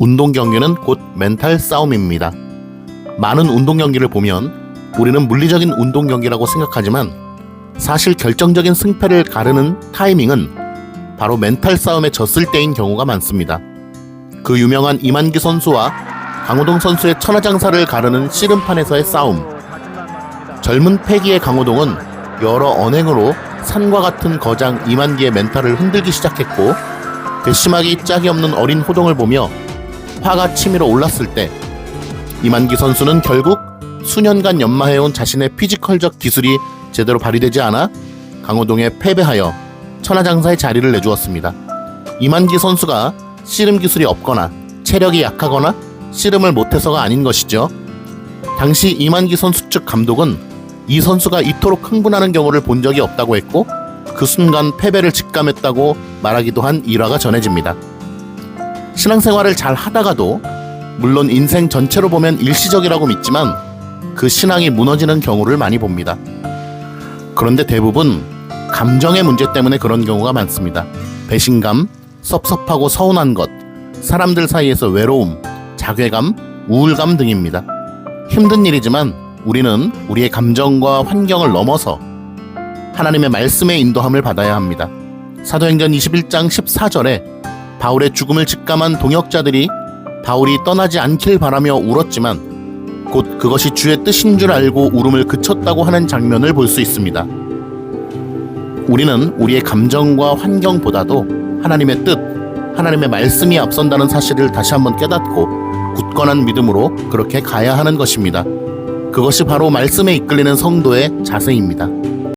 운동 경기는 곧 멘탈 싸움입니다. 많은 운동 경기를 보면 우리는 물리적인 운동 경기라고 생각하지만 사실 결정적인 승패를 가르는 타이밍은 바로 멘탈 싸움에 졌을 때인 경우가 많습니다. 그 유명한 이만기 선수와 강호동 선수의 천하장사를 가르는 씨름판에서의 싸움. 젊은 패기의 강호동은 여러 언행으로 산과 같은 거장 이만기의 멘탈을 흔들기 시작했고 괘씸하기 짝이 없는 어린 호동을 보며 화가 치밀어 올랐을 때 이만기 선수는 결국 수년간 연마해온 자신의 피지컬적 기술이 제대로 발휘되지 않아 강호동에 패배하여 천하장사의 자리를 내주었습니다. 이만기 선수가 씨름 기술이 없거나 체력이 약하거나 씨름을 못해서가 아닌 것이죠. 당시 이만기 선수 측 감독은 이 선수가 이토록 흥분하는 경우를 본 적이 없다고 했고 그 순간 패배를 직감했다고 말하기도 한 일화가 전해집니다. 신앙생활을 잘 하다가도 물론 인생 전체로 보면 일시적이라고 믿지만 그 신앙이 무너지는 경우를 많이 봅니다. 그런데 대부분 감정의 문제 때문에 그런 경우가 많습니다. 배신감, 섭섭하고 서운한 것, 사람들 사이에서 외로움, 자괴감, 우울감 등입니다. 힘든 일이지만 우리는 우리의 감정과 환경을 넘어서 하나님의 말씀의 인도함을 받아야 합니다. 사도행전 21장 14절에 바울의 죽음을 직감한 동역자들이 바울이 떠나지 않길 바라며 울었지만 곧 그것이 주의 뜻인 줄 알고 울음을 그쳤다고 하는 장면을 볼 수 있습니다. 우리는 우리의 감정과 환경보다도 하나님의 뜻, 하나님의 말씀이 앞선다는 사실을 다시 한번 깨닫고 굳건한 믿음으로 그렇게 가야 하는 것입니다. 그것이 바로 말씀에 이끌리는 성도의 자세입니다.